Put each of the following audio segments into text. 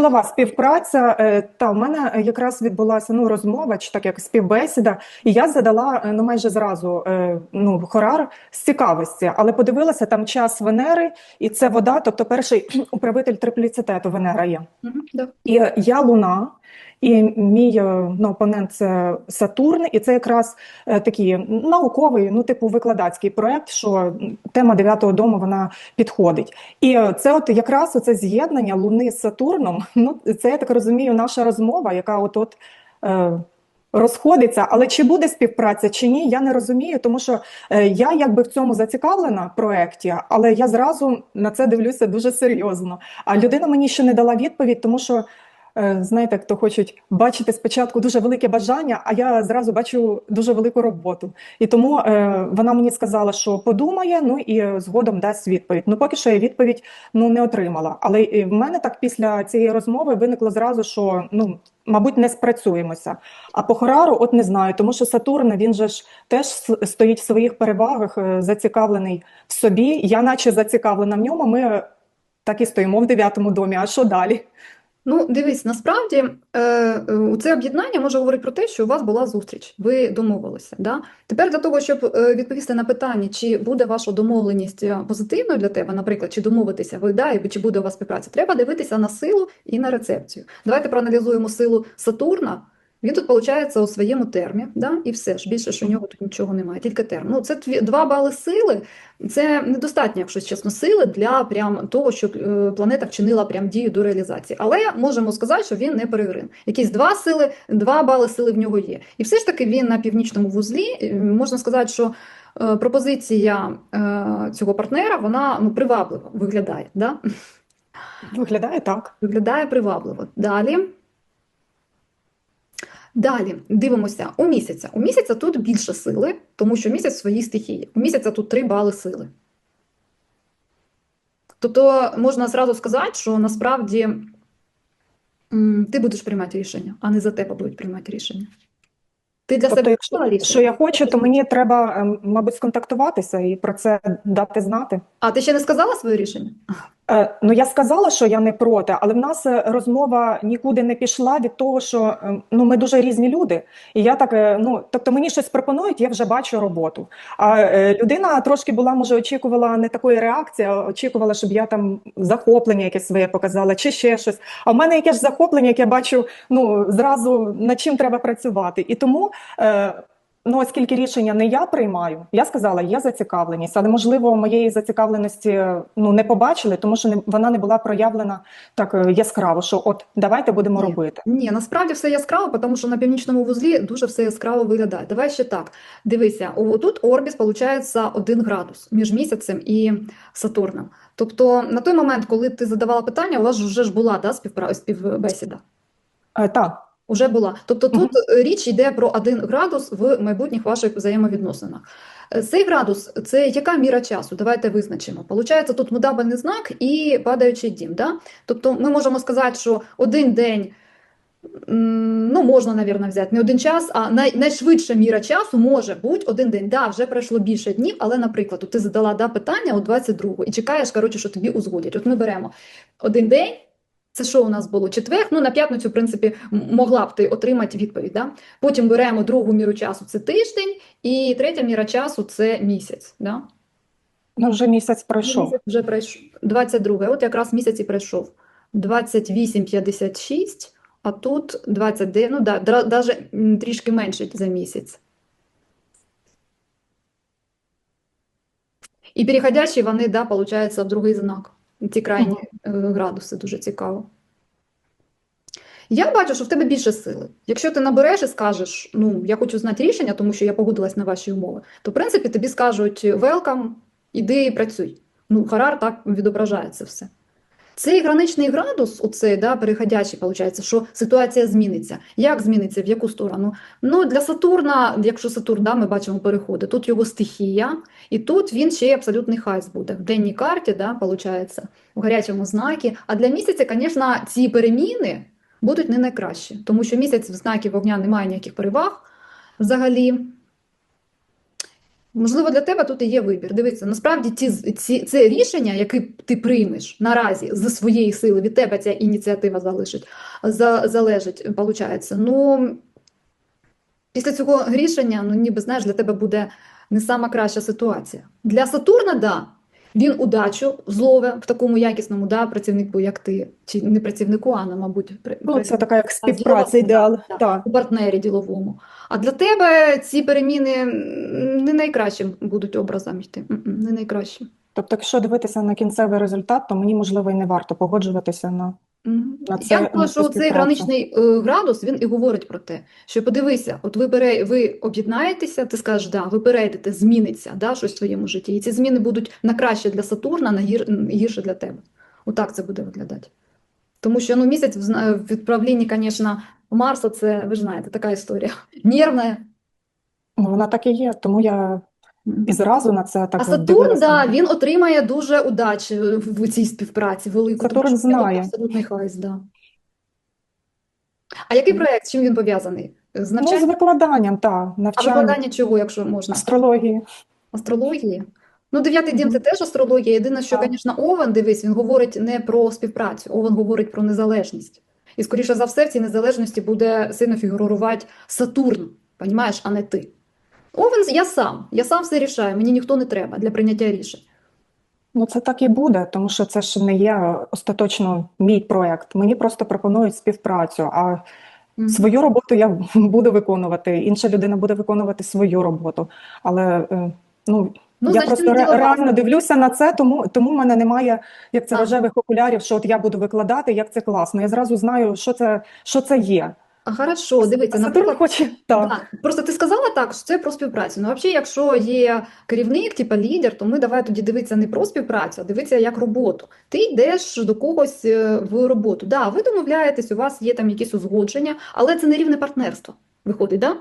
Можлива співпраця. е, Та в мене якраз відбулася ну розмова, чи так як співбесіда, і я задала е, ну майже зразу е, ну хорар з цікавості, але подивилася там час Венери, і це вода, тобто перший управитель трипліцитету Венера є. Mm -hmm. І я Луна, і мій е, ну, опонент це Сатурн, і це якраз е, такий науковий, ну типу викладацький проект, що тема дев'ятого дому вона підходить. І це от якраз оце з'єднання Луни з Сатурном. Ну це я так розумію, наша розмова, яка от от. Е, Розходиться, але чи буде співпраця чи ні, я не розумію, тому що е, я якби в цьому зацікавлена проєкті, але я зразу на це дивлюся дуже серйозно. А людина мені ще не дала відповідь, тому що знаєте, хто хочуть бачити спочатку дуже велике бажання, а я зразу бачу дуже велику роботу. І тому е, вона мені сказала, що подумає, ну і згодом дасть відповідь. Ну поки що я відповідь ну не отримала. Але е, в мене так після цієї розмови виникло зразу, що ну. Мабуть, не спрацюємося. А по Хорару, от не знаю, тому що Сатурн він же ж теж стоїть в своїх перевагах, е, зацікавлений в собі. Я, наче зацікавлена в ньому. Ми е, так і стоїмо в дев'ятому домі. А що далі? Ну, дивись, насправді е, е, це об'єднання може говорити про те, що у вас була зустріч, ви домовилися. Да? Тепер для того, щоб е, відповісти на питання, чи буде ваша домовленість е, позитивною для тебе, наприклад, чи домовитися ви, да, і чи буде у вас співпраця, треба дивитися на силу і на рецепцію. Давайте проаналізуємо силу Сатурна. Він тут, виходить, у своєму термі, да? і все ж більше, що в нього тут нічого немає, тільки терм. Ну, це два бали сили. Це недостатньо, якщо чесно, сили для прям того, щоб е, планета вчинила прям дію до реалізації. Але можемо сказати, що він не перегрин. Якісь два сили, два бали сили в нього є. І все ж таки він на північному вузлі. Можна сказати, що е, пропозиція е, цього партнера вона ну, привабливо виглядає. Да? Виглядає так. Виглядає привабливо. Далі. Далі дивимося у місяця. У місяця тут більше сили, тому що місяць в своїй стихії. У місяця тут 3 бали сили. Тобто можна зразу сказати, що насправді ти будеш приймати рішення, а не за тебе будуть приймати рішення. Ти для Тобто, себе якщо прийняла рішення? що я хочу, то мені треба, ем, мабуть, сконтактуватися і про це дати знати. А ти ще не сказала своє рішення? Е, Ну, я сказала, що я не проти, але в нас е, розмова нікуди не пішла від того, що е, ну ми дуже різні люди. І я так, ну тобто мені щось пропонують, я вже бачу роботу. А людина трошки була, може, очікувала не такої реакції, а очікувала, щоб я там захоплення якесь своє показала, чи ще щось. А в мене якесь захоплення, яке я бачу, ну зразу над чим треба працювати. І тому. Ну, оскільки рішення не я приймаю, я сказала, є зацікавленість, але можливо моєї зацікавленості ну не побачили, тому що не вона не була проявлена так е, яскраво. Що от давайте будемо Ні. робити. Ні, насправді все яскраво, тому що на північному вузлі дуже все яскраво виглядає. Давай ще так. Дивися, тут орбіс виходить 1 градус між місяцем і Сатурном. Тобто на той момент, коли ти задавала питання, у вас вже ж була да, співпра... співбесіда. Е, так, Уже була. Тобто тут річ йде про 1 градус в майбутніх ваших взаємовідносинах. Е, Цей градус це яка міра часу? Давайте визначимо. Получається, тут мудабельний знак і падаючий дім. Да? Тобто ми можемо сказати, що один день, ну можна, навірно, взяти не один час, а най, найшвидша міра часу може бути один день. Да, вже пройшло більше днів, але, наприклад, ти задала да, питання о 22 і чекаєш, коротше, що тобі узгодять. От ми беремо один день. Це що у нас було? Четвер? Ну, на п'ятницю, в принципі, могла б ти отримати відповідь. Да? Потім беремо другу міру часу це тиждень, і третя міра часу це місяць. Да? ну вже місяць пройшов. Місяць вже пройшов. 22. От якраз місяць і пройшов. 28,56, а тут 29, ну да, даже трішки менше за місяць. І переходящі вони, да, получається, в другий знак. Ці крайні е, градуси дуже цікаво. Я бачу, що в тебе більше сили. Якщо ти набереш і скажеш, ну, я хочу знати рішення, тому що я погодилась на ваші умови, то, в принципі, тобі скажуть welcome, іди і працюй. Ну, Харар так відображає це все. Цей граничний градус, оцей, да, переходячий, виходить, що ситуація зміниться. Як зміниться, в яку сторону? Ну, для Сатурна, якщо Сатурн, да, ми бачимо переходи, тут його стихія, і тут він ще й абсолютний хайс буде. В денній карті, да, виходить, в гарячому знакі. А для місяця, звісно, ці переміни будуть не найкращі, тому що місяць в знакі вогня немає ніяких переваг взагалі. Можливо, для тебе тут і є вибір. Дивіться, насправді ті, ці, це рішення, яке ти приймеш наразі за своєї сили, від тебе ця ініціатива залишить, за, залежить, виходить. Ну, після цього рішення, ну ніби знаєш, для тебе буде не сама краща ситуація. Для Сатурна, да, він удачу злове в такому якісному да, працівнику, як ти, чи не працівнику, а, мабуть, при- Ну, це така як співпраця, ідеал. та Так. у партнері діловому. А для тебе ці переміни не найкращим будуть образом йти. Не найкращим. Тобто, якщо дивитися на кінцевий результат, то мені можливо і не варто погоджуватися на. На Я це- думаю, на що цей граничний е, градус він і говорить про те, що подивися, от ви бере, ви об'єднаєтеся, ти скажеш, да, ви перейдете, зміниться да, щось в твоєму житті. І ці зміни будуть на краще для Сатурна, на гір, гірше для тебе. Отак це буде виглядати. Тому що ну, місяць в в відправлінні, звісно, Марса, це ви ж знаєте, така історія. Нервна. ну, вона так і є, тому я і зразу на це так А Сатурн, да, він отримає дуже удачі в цій співпраці велику. Сатурн тому знає. Абсолютний хайс, да. А який проект, з чим він пов'язаний? З Ну, з навчанням? викладанням, так, А навчанням, викладання чого, якщо можна? астрології. Астрології? Ну, дев'ятий дім це теж астрологія. Єдине, що, звісно, Овен, дивись, він говорить не про співпрацю, Овен говорить про незалежність. І, скоріше за все, в цій незалежності буде сильно фігурувати Сатурн, понімаєш, а не ти. Овен, я сам, я сам все рішаю, мені ніхто не треба для прийняття рішень. Ну, це так і буде, тому що це ж не є остаточно мій проект. Мені просто пропонують співпрацю, а свою роботу я буду виконувати, інша людина буде виконувати свою роботу. Але е, ну, Ну, я значить, просто ре- реально дивлюся на це, тому, тому в мене немає як це рожевих окулярів, що от я буду викладати, як це класно. Я зразу знаю, що це, що це є. Хорошо, дивіться, наприклад, хоче так. Да, просто ти сказала так, що це про співпрацю. Ну, взагалі, якщо є керівник, типа лідер, то ми давай тоді дивитися не про співпрацю, а дивитися як роботу. Ти йдеш до когось е, в роботу. Да, ви домовляєтесь, у вас є там якісь узгодження, але це не рівне партнерство. Виходить, да?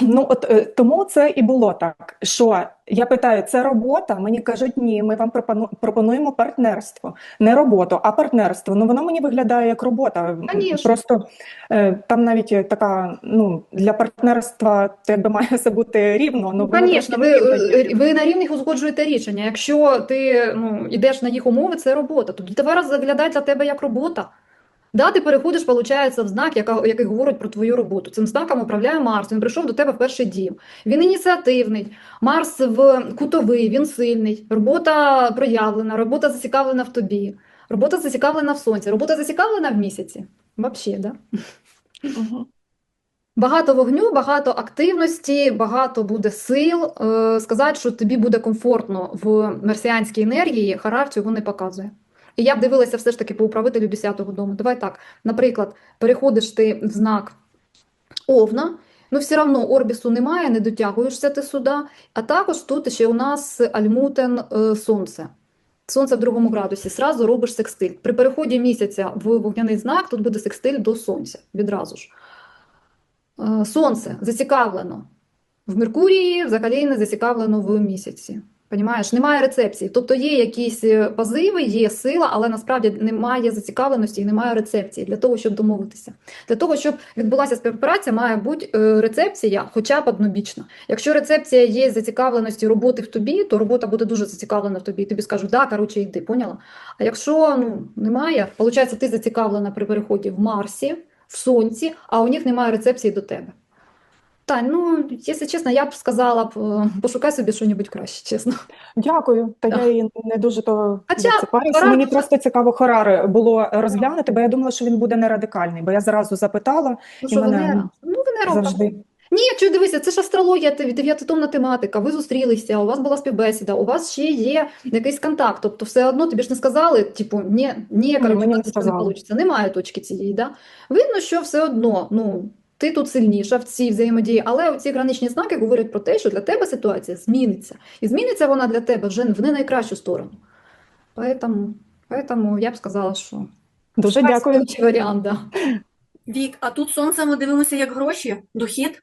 Ну от е, тому це і було так, що я питаю, це робота? Мені кажуть, ні, ми вам пропону- пропонуємо партнерство, не роботу, а партнерство. Ну воно мені виглядає як робота. Конечно. Просто е, там навіть така, ну для партнерства то якби має все бути рівно. Ну звісно, ви, ви на рівних узгоджуєте рішення. Якщо ти ну, йдеш на їх умови, це робота. Тоді товар заглядає для тебе як робота. Да, ти переходиш, виходить, в знак, яка, який говорить про твою роботу. Цим знаком управляє Марс. Він прийшов до тебе в перший дім. Він ініціативний. Марс в кутовий, він сильний. Робота проявлена, робота зацікавлена в тобі. Робота зацікавлена в сонці, робота зацікавлена в місяці. Взагалі, да? Мгм. Багато вогню, багато активності, багато буде сил. Е, Сказати, що тобі буде комфортно в марсіанській енергії, Харар цього не показує. І я б дивилася все ж таки по управителю 10-го дому. Давай так, наприклад, переходиш ти в знак Овна, ну все одно орбісу немає, не дотягуєшся ти сюди. А також тут ще у нас Альмутен е, Сонце. Сонце в другому градусі. Сразу робиш секстиль. При переході місяця в вогняний знак тут буде секстиль до Сонця відразу ж. Е, Сонце зацікавлено в Меркурії, взагалі не зацікавлено в місяці. Понімаєш, немає рецепції. Тобто є якісь е, позиви, є сила, але насправді немає зацікавленості і немає рецепції для того, щоб домовитися. Для того, щоб відбулася співпраця, має бути е, рецепція, хоча б однобічна. Якщо рецепція є зацікавленості роботи в тобі, то робота буде дуже зацікавлена в тобі. Тобі скажуть, да, коротше, йди, поняла? А якщо ну, немає, виходить, ти зацікавлена при переході в Марсі, в Сонці, а у них немає рецепції до тебе. Тань, ну, якщо чесно, я б сказала б, е, пошукай собі щось краще, чесно. Дякую. Та я і не дуже то. Хорар Мені просто цікаво Хорари було розглянути, бо я думала, що він буде не радикальний, бо я зразу запитала Ну, І що мене Венера? Ну, Венера завжди. Ні, якщо дивися, це ж астрологія, дев'ятитомна тематика. Ви зустрілися, у вас була співбесіда, у вас ще є якийсь контакт. Тобто, все одно тобі ж не сказали, типу, ні, ні, мені не вийде. Немає точки цієї. Да? Видно, що все одно, ну. Ти тут сильніша в цій взаємодії, але ці граничні знаки говорять про те, що для тебе ситуація зміниться. І зміниться вона для тебе вже в не найкращу сторону. Поэтому, поэтому я б сказала, що Дуже дякую. варіант, да. Вік, а тут сонце ми дивимося як гроші, дохід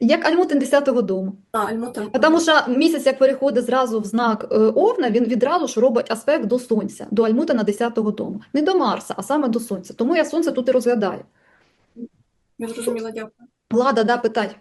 Як Альмутин 10-го дому. та Альмутин. А Тому що місяць, як переходить зразу в знак е, Овна, він відразу ж робить аспект до Сонця, до Альмутина 10-го дому. Не до Марса, а саме до Сонця. Тому я Сонце тут і розглядаю. Я зрозуміла, дякую. Влада, да, питай.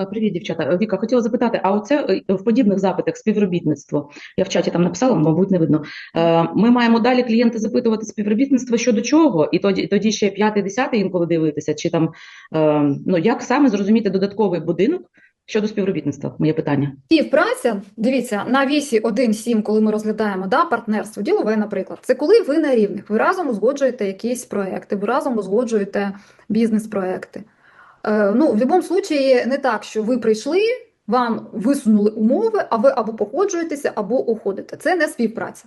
Е, Привіт, дівчата. Віка, хотіла запитати, а оце е, в подібних запитах співробітництво, я в чаті там написала, мабуть, не видно. Е, Ми маємо далі клієнти запитувати співробітництво щодо чого, і тоді, тоді ще п'ятий, десятий інколи дивитися, чи там, е, ну, як саме зрозуміти додатковий будинок щодо співробітництва? Моє питання. Співпраця, дивіться, на вісі 1.7, коли ми розглядаємо да, партнерство, ділове, наприклад, це коли ви на рівних, ви разом узгоджуєте якісь проекти, ви разом узгоджуєте бізнес-проекти. Е, ну, в будь-якому випадку не так, що ви прийшли, вам висунули умови, а ви або погоджуєтеся, або уходите. Це не співпраця.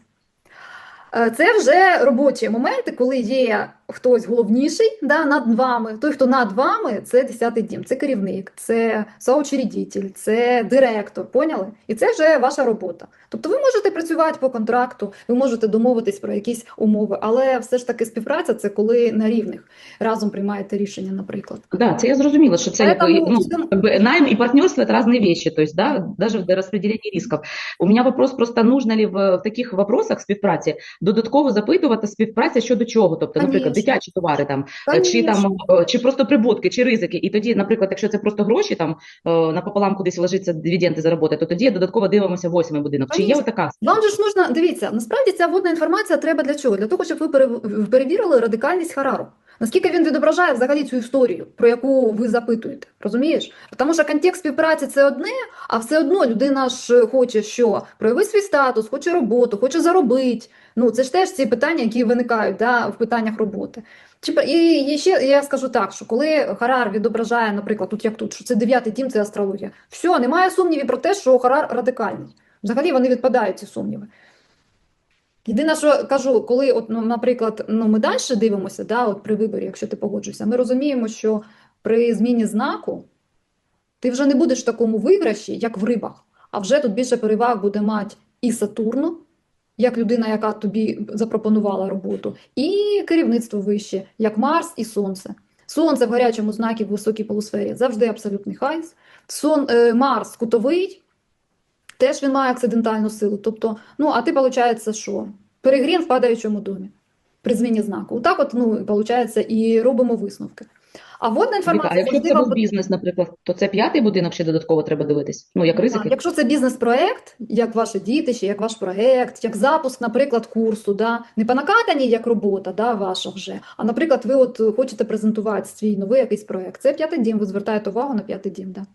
Е, Це вже робочі моменти, коли є хтось головніший да, над вами. Той, хто над вами, це 10-й дім, це керівник, це соучредитель, це директор. Поняли? І це вже ваша робота. Тобто ви можете працювати по контракту, ви можете домовитись про якісь умови, але все ж таки співпраця це коли на рівних разом приймаєте рішення, наприклад. Да, це я зрозуміла, що це як, Поэтому ну, всем- как бы найм и партнерство – это разные вещи, то есть, да, даже в распределении рисков. У меня вопрос просто, нужно ли в, в таких вопросах співпраці додатково запитувати співпраця щодо чого? Тобто, наприклад, Конечно. дитячі товари там, е, чи там, е, чи просто прибутки, чи ризики. І тоді, наприклад, якщо це просто гроші, там е, напополам кудись ложиться дивіденди заробити, то тоді додатково дивимося восьмий будинок. Чи є отака? Вам же ж нужно, дивіться, насправді ця вводна інформація треба для чого? Для того, щоб ви перевірили радикальність Харару. Наскільки він відображає взагалі цю історію, про яку ви запитуєте, розумієш? Тому що контекст співпраці це одне, а все одно людина ж хоче що? Проявити свій статус, хоче роботу, хоче заробити. Ну, це ж теж ці питання, які виникають да, в питаннях роботи. Чи І, і ще я скажу так, що коли Харар відображає, наприклад, тут як тут, що це дев'ятий дім, це астрологія. Все, немає сумнівів про те, що Харар радикальний. Взагалі вони відпадають ці сумніви. Єдине, що кажу, коли, от, ну, наприклад, ну, ми далі дивимося, да, от при виборі, якщо ти погоджуєшся, ми розуміємо, що при зміні знаку ти вже не будеш в такому виграші, як в рибах, а вже тут більше переваг буде мати і Сатурну, як людина, яка тобі запропонувала роботу, і керівництво вище, як Марс і Сонце. Сонце в гарячому знакі в високій полусфері завжди абсолютний хайс. Сон, е, Марс кутовий, теж він має акцидентальну силу. Тобто, ну, а ти, виходить, що? Перегрін в падаючому домі при зміні знаку. Отак от, ну, виходить, і робимо висновки. А водна Віка, а інформація якщо це був бізнес, наприклад, то це п'ятий будинок ще додатково треба дивитись? Ну, як Так, ризики? Якщо це бізнес-проект, як ваше дітище, як ваш проект, як запуск, наприклад, курсу, да, не по накатанні як робота да, ваша вже, а, наприклад, ви от хочете презентувати свій новий якийсь проект. Це п'ятий дім, ви звертаєте увагу на п'ятий дім. Да.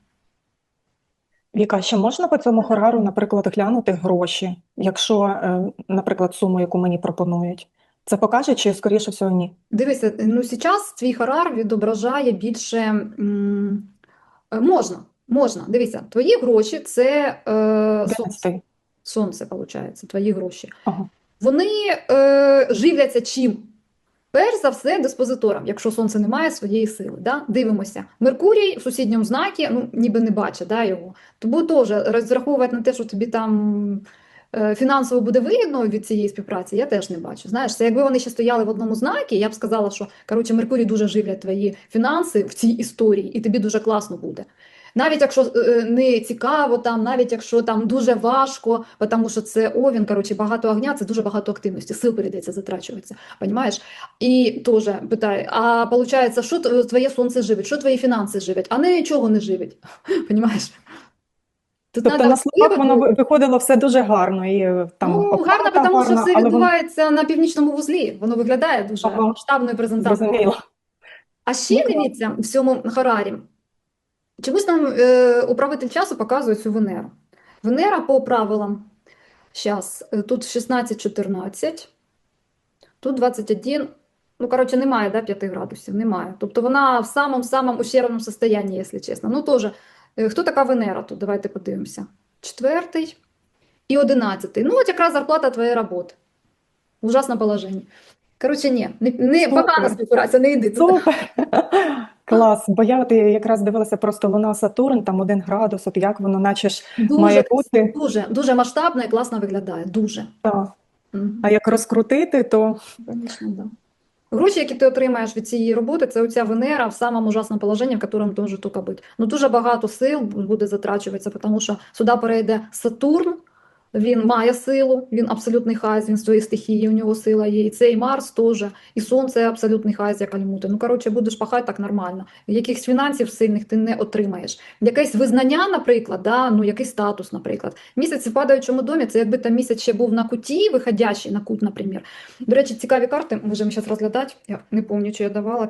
Віка, ще можна по цьому хорару, наприклад, глянути гроші, якщо, е, наприклад, суму, яку мені пропонують. Це покаже, чи скоріше всього ні? Дивися, ну зараз твій харар відображає більше м, е, можна. Можна. Дивися, твої гроші це е, сонце, сонце, виходить, твої гроші. Ага. Вони е, живляться чим? Перш за все, диспозитором, якщо сонце не має своєї сили. Да? Дивимося. Меркурій в сусідньому знакі, ну, ніби не бачить да, його. Тому теж розраховувати на те, що тобі там е, фінансово буде вигідно від цієї співпраці, я теж не бачу. Знаєш, це якби вони ще стояли в одному знакі, я б сказала, що коротше, Меркурій дуже живлять твої фінанси в цій історії, і тобі дуже класно буде. Навіть якщо е, не цікаво там, навіть якщо там дуже важко, тому що це овін, коротше, багато огня, це дуже багато активності, сил перейдеться, затрачується, понімаєш? І теж питає, а виходить, що твоє сонце живить, що твої фінанси живять, а нічого не живить, понімаєш? Тут Тобто на словах воно виходило все дуже гарно, і е, там Ну, оплата гарно, тому що все але воно відбувається на північному вузлі, воно виглядає дуже Ага. масштабною презентацією. А ще Ну, дивіться в цьому Харарі. Чомусь нам е, управитель часу показує цю Венеру. Венера по правилам. Зараз тут 16-14, тут 21. Ну, коротше, немає да, 5 градусів, немає. Тобто вона в самому-самому ущербному состоянні, якщо чесно. Ну, теж, е, хто така Венера тут? Давайте подивимося. Четвертий і одинадцятий. Ну, от якраз зарплата твоєї роботи. В ужасному положенні. Коротше, ні, не, не погана співпраця, не йди туди. Супер! Клас, бо я от якраз дивилася просто Луна Сатурн, там один градус, от як воно наче ж Дуже, має бути. дуже, дуже масштабно і класно виглядає. Дуже. Та. Мгм. А як розкрутити, то Звісно, да. Гроші, які ти отримаєш від цієї роботи, це оця Венера в самому ужасному положенні, в якому може тільки бути. Ну, дуже багато сил буде затрачуватися, тому що сюди перейде Сатурн, він має силу, він абсолютний хазь, він своєї стихії, у нього сила є. І цей Марс теж, і Сонце абсолютний хазь, як Альмути. Ну, коротше, будеш пахати так нормально. Якихось фінансів сильних ти не отримаєш. Якесь визнання, наприклад, да, ну, якийсь статус, наприклад. Місяць в падаючому домі, це якби там місяць ще був на куті, виходящий на кут, наприклад. До речі, цікаві карти, можемо зараз розглядати. Я не пам'ятаю, чи я давала.